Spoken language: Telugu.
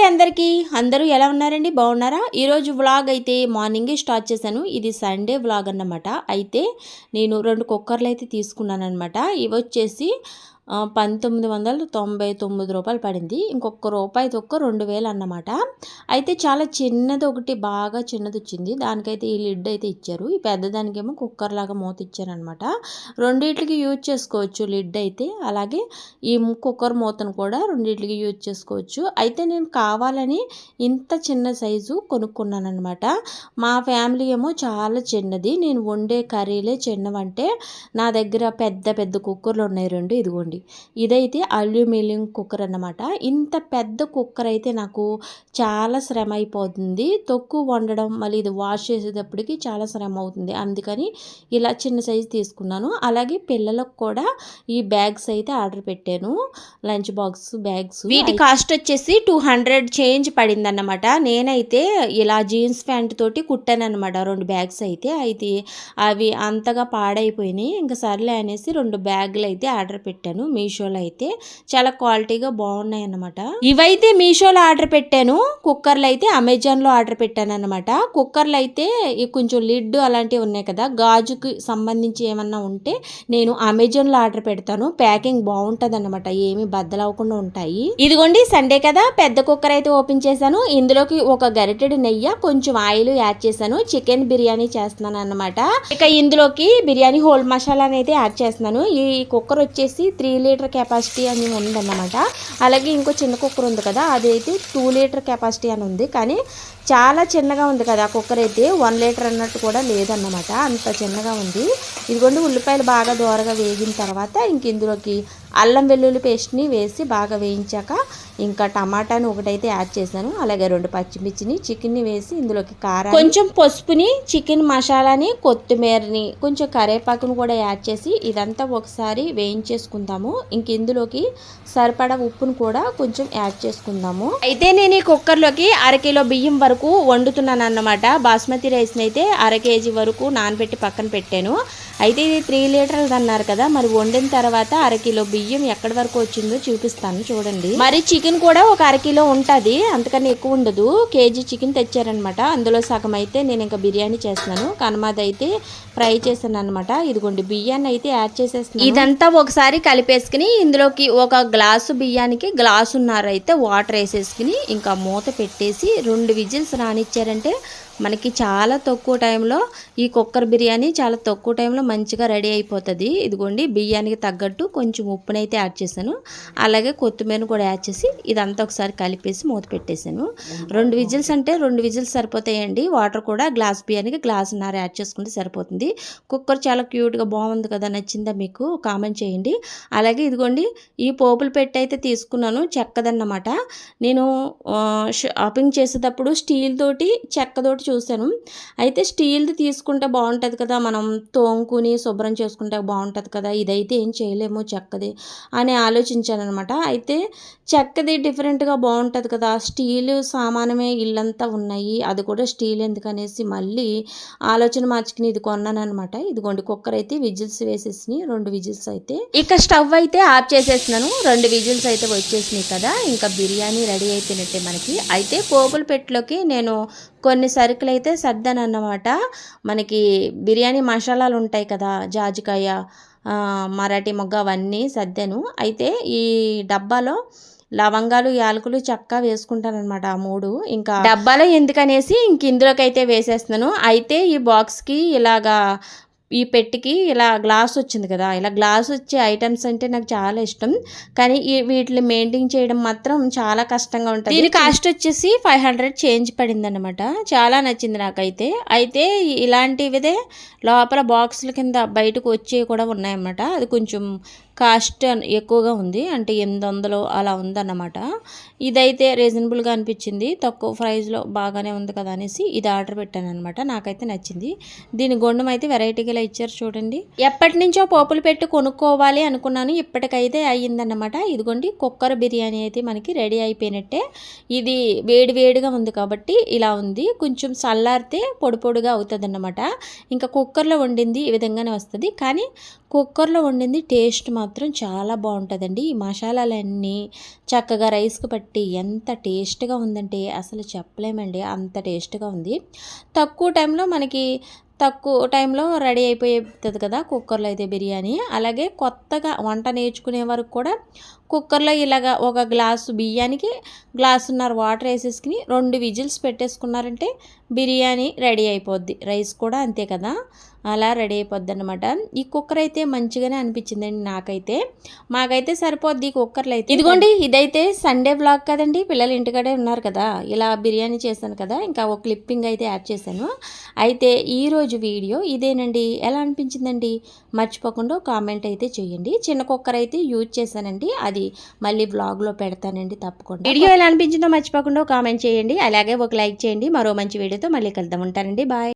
అండి అందరికీ. అందరూ ఎలా ఉన్నారండి? బాగున్నారా? ఈరోజు వ్లాగ్ అయితే మార్నింగే స్టార్ట్ చేశాను. ఇది సండే వ్లాగ్ అన్నమాట. అయితే నేను రెండు కుక్కర్లు అయితే తీసుకున్నాను అనమాట ఇవి వచ్చేసి పంతొమ్మిది వందల తొంభై తొమ్మిది రూపాయలు పడింది. ఇంకొక రూపాయి ఒక్క రెండు వేలు అన్నమాట. అయితే చాలా చిన్నది ఒకటి బాగా చిన్నది వచ్చింది. దానికైతే ఈ లిడ్ అయితే ఇచ్చారు. ఈ పెద్దదానికేమో కుక్కర్ లాగా మూత ఇచ్చారనమాట రెండింటికి యూజ్ చేసుకోవచ్చు లిడ్ అయితే. అలాగే ఈ కుక్కర్ మూతను కూడా రెండింటికి యూజ్ చేసుకోవచ్చు. అయితే నేను కావాలని ఇంత చిన్న సైజు కొనుక్కున్నాను అనమాట మా ఫ్యామిలీ ఏమో చాలా చిన్నది. నేను వండే కర్రీలే చిన్నవంటే నా దగ్గర పెద్ద పెద్ద కుక్కర్లు ఉన్నాయి రెండు. ఇదిగోండి. ఇదైతే అల్యూమినియం కుక్కర్ అన్నమాట. ఇంత పెద్ద కుక్కర్ అయితే నాకు చాలా శ్రమ అయిపోతుంది. తొక్కు వండడం మళ్ళీ ఇది వాష్ చేసేటప్పటికి చాలా శ్రమ అవుతుంది. అందుకని ఇలా చిన్న సైజు తీసుకున్నాను. అలాగే పిల్లలకు కూడా ఈ బ్యాగ్స్ అయితే ఆర్డర్ పెట్టాను. లంచ్ బాక్స్ బ్యాగ్స్ వీటి కాస్ట్ వచ్చేసి టూ హండ్రెడ్ చేంజ్ పడింది అన్నమాట నేనైతే ఇలా జీన్స్ ప్యాంట్ తోటి కుట్టాను అనమాట రెండు బ్యాగ్స్ అయితే. అయితే అవి అంతగా పాడైపోయినాయి. ఇంకా సర్లే అనేసి రెండు బ్యాగులు అయితే ఆర్డర్ పెట్టాను. మీషోలో అయితే చాలా క్వాలిటీగా బాగున్నాయి అన్నమాట ఇవైతే మీషోలో ఆర్డర్ పెట్టాను. కుక్కర్లు అయితే అమెజాన్లో ఆర్డర్ పెట్టాను అనమాట కుక్కర్లు అయితే కొంచెం లిడ్ అలాంటివి ఉన్నాయి కదా గాజుకి సంబంధించి ఏమన్నా ఉంటే నేను అమెజాన్లో ఆర్డర్ పెడతాను. ప్యాకింగ్ బాగుంటుంది అనమాట ఏమి బద్దలవ్వకుండా ఉంటాయి. ఇదిగోండి సండే కదా పెద్ద కుక్కర్ అయితే ఓపెన్ చేశాను. ఇందులోకి ఒక గరిటెడు నెయ్యి కొంచెం ఆయిల్ యాడ్ చేశాను. చికెన్ బిర్యానీ చేస్తున్నాను అన్నమాట ఇక ఇందులోకి బిర్యానీ హోల్ మసాలా అనేది యాడ్ చేస్తున్నాను. ఈ కుక్కర్ వచ్చేసి త్రీ లీటర్ కెపాసిటీ అని ఉందన్నమాట. అలాగే ఇంకో చిన్న కుక్కర్ ఉంది కదా అది అయితే టూ లీటర్ కెపాసిటీ అని ఉంది. కానీ చాలా చిన్నగా ఉంది కదా ఆ కుక్కర్ అయితే వన్ లీటర్ అన్నట్టు కూడా లేదన్నమాట. అంత చిన్నగా ఉంది. ఇదిగోండి ఉల్లిపాయలు బాగా దోరగా వేగిన తర్వాత ఇంక ఇందులోకి అల్లం వెల్లుల్లి పేస్ట్ని వేసి బాగా వేయించాక ఇంకా టమాటాని ఒకటైతే యాడ్ చేశాను. అలాగే రెండు పచ్చిమిర్చిని చికెన్ని వేసి ఇందులోకి కారం కొంచెం పసుపుని చికెన్ మసాలాని కొత్తిమీరని కొంచెం కరేపాకును కూడా యాడ్ చేసి ఇదంతా ఒకసారి వేయించేసుకుందాము. ఇంక ఇందులోకి సరిపడా ఉప్పును కూడా కొంచెం యాడ్ చేసుకుందాము. అయితే నేను ఈ కుక్కర్లోకి అరకిలో బియ్యం వరకు వండుతున్నాను అన్నమాట. బాస్మతి రైస్ని అయితే అర కేజీ వరకు నానబెట్టి పక్కన పెట్టాను. అయితే ఇది త్రీ లీటర్లు అన్నారు కదా మరి వండిన తర్వాత అరకిలో బియ్యం ఎక్కడి వరకు వచ్చిందో చూపిస్తాను చూడండి. మరి చికెన్ కూడా ఒక అరకిలో ఉంటుంది అంతకన్నా ఎక్కువ ఉండదు. కేజీ చికెన్ తెచ్చారనమాట అందులో సగం అయితే నేను ఇంకా బిర్యానీ చేస్తున్నాను. కనమాది అయితే ఫ్రై చేశాను అనమాట ఇదిగోండి బియ్యాన్ని అయితే యాడ్ చేసేస్తున్నాను. ఇదంతా ఒకసారి కలిపేసుకుని ఇందులోకి ఒక గ్లాసు బియ్యానికి గ్లాసున్నర అయితే వాటర్ వేసేసుకుని ఇంకా మూత పెట్టేసి రెండు విజిల్స్ రానిచ్చారంటే మనకి చాలా తక్కువ టైంలో ఈ కుక్కర్ బిర్యానీ చాలా తక్కువ టైంలో మంచిగా రెడీ అయిపోతుంది. ఇదిగోండి బియ్యానికి తగ్గట్టు కొంచెం ఉప్పునైతే యాడ్ చేశాను. అలాగే కొత్తిమీర కూడా యాడ్ చేసి ఇదంతా ఒకసారి కలిపేసి మూత పెట్టేశాను. రెండు విజిల్స్ అంటే రెండు విజిల్స్ సరిపోతాయండి. వాటర్ కూడా గ్లాస్ బియ్యానికి గ్లాస్ నర యాడ్ చేసుకుంటే సరిపోతుంది. కుక్కర్ చాలా క్యూట్గా బాగుంది కదా నచ్చిందా మీకు కామెంట్ చేయండి. అలాగే ఇదిగోండి ఈ పోపులు పెట్టి అయితే తీసుకున్నాను చెక్కదన్నమాట. నేను షాపింగ్ చేసేటప్పుడు స్టీల్ తోటి చెక్కతోటి చూశాను. అయితే స్టీల్ది తీసుకుంటే బాగుంటుంది కదా మనం తోముకుని శుభ్రం చేసుకుంటే బాగుంటుంది కదా ఇదైతే ఏం చేయలేము చెక్కది అని ఆలోచించాను అనమాట అయితే చెక్కది డిఫరెంట్గా బాగుంటుంది కదా స్టీల్ సామానమే ఇల్లంతా ఉన్నాయి అది కూడా స్టీల్ ఎందుకనేసి మళ్ళీ ఆలోచన మార్చుకుని ఇది కొన్నాను అనమాట ఇదిగోండి కుక్కర్ అయితే విజిల్స్ వేసేసి రెండు విజిల్స్ అయితే. ఇక స్టవ్ అయితే ఆఫ్ చేసేసినాను రెండు విజిల్స్ అయితే వచ్చేసినాయి కదా ఇంకా బిర్యానీ రెడీ అయిపోయినట్టే మనకి. అయితే పోపుల పెట్టలోకి నేను కొన్ని సరుకులు అయితే సర్దాను అన్నమాట మనకి బిర్యానీ మసాలాలు ఉంటాయి కదా జాజికాయ మరాఠీ మొగ్గ అవన్నీ సర్దాను. అయితే ఈ డబ్బాలో లవంగాలు యాలకులు చక్క వేసుకుంటానమాట ఆ మూడు. ఇంకా డబ్బాలో ఎందుకనేసి ఇంక ఇందులోకి అయితే వేసేస్తున్నాను. అయితే ఈ బాక్స్కి ఇలాగా ఈ పెట్టికి ఇలా గ్లాస్ వచ్చింది కదా ఇలా గ్లాస్ వచ్చే ఐటమ్స్ అంటే నాకు చాలా ఇష్టం. కానీ వీటిని మెయింటైన్ చేయడం మాత్రం చాలా కష్టంగా ఉంటుంది. దీని కాస్ట్ వచ్చేసి ఫైవ్ హండ్రెడ్ చేంజ్ పడింది అనమాట చాలా నచ్చింది నాకైతే. అయితే ఇలాంటివిదే లోపల బాక్సుల కింద బయటకు వచ్చేవి కూడా ఉన్నాయన్నమాట. అది కొంచెం కాస్ట్ ఎక్కువగా ఉంది. అంటే ఎనిమిది వందలు అలా ఉందన్నమాట. ఇదైతే రీజనబుల్గా అనిపించింది. తక్కువ ప్రైస్లో బాగానే ఉంది కదా అనేసి ఇది ఆర్డర్ పెట్టాను అనమాట నాకైతే నచ్చింది. దీని గుండం అయితే వెరైటీగా ఇలా ఇచ్చారు చూడండి. ఎప్పటి నుంచో పోపులు పెట్టి కొనుక్కోవాలి అనుకున్నాను. ఇప్పటికైతే అయ్యిందన్నమాట. ఇదిగోండి కుక్కర్ బిర్యానీ అయితే మనకి రెడీ అయిపోయినట్టే. ఇది వేడి వేడిగా ఉంది కాబట్టి ఇలా ఉంది. కొంచెం చల్లారితే పొడి పొడిగా అవుతుంది అన్నమాట ఇంకా కుక్కర్లో వండింది ఈ విధంగానే వస్తుంది. కానీ కుక్కర్లో వండింది టేస్ట్ మాత్రం చాలా బాగుంటుందండి. ఈ మసాలాలన్నీ చక్కగా రైస్కి పట్టి ఎంత టేస్ట్గా ఉందంటే అసలు చెప్పలేమండి. అంత టేస్ట్గా ఉంది. తక్కువ టైంలో మనకి తక్కువ టైంలో రెడీ అయిపోతుంది కదా కుక్కర్లో అయితే బిర్యానీ. అలాగే కొత్తగా వంట నేర్చుకునే వరకు కూడా కుక్కర్లో ఇలాగ ఒక గ్లాసు బియ్యానికి గ్లాసున్నర వాటర్ వేసేసుకుని రెండు విజిల్స్ పెట్టేసుకున్నారంటే బిర్యానీ రెడీ అయిపోద్ది. రైస్ కూడా అంతే కదా? అలా రెడీ అయిపోద్ది అనమాట ఈ కుక్కర్ అయితే మంచిగానే అనిపించిందండి నాకైతే. మాకైతే సరిపోద్ది ఈ కుక్కర్లు అయితే. ఇదిగోండి ఇదైతే సండే బ్లాగ్ కదండి. పిల్లలు ఇంటికాడే ఉన్నారు కదా. ఇలా బిర్యానీ చేశాను కదా. ఇంకా ఒక క్లిప్పింగ్ అయితే యాడ్ చేశాను. అయితే ఈరోజు వీడియో ఇదేనండి. ఎలా అనిపించిందండి? మర్చిపోకుండా కామెంట్ అయితే చేయండి. చిన్న కుక్కర్ అయితే యూజ్ చేశానండి. అది అది మళ్ళీ బ్లాగ్లో పెడతానండి తప్పకుండా. వీడియో ఎలా అనిపించిందో మర్చిపోకుండా కామెంట్ చేయండి. అలాగే ఒక లైక్ చేయండి. మరో మంచి వీడియోతో మళ్ళీ కలుద్దాం. ఉంటానండి. బాయ్.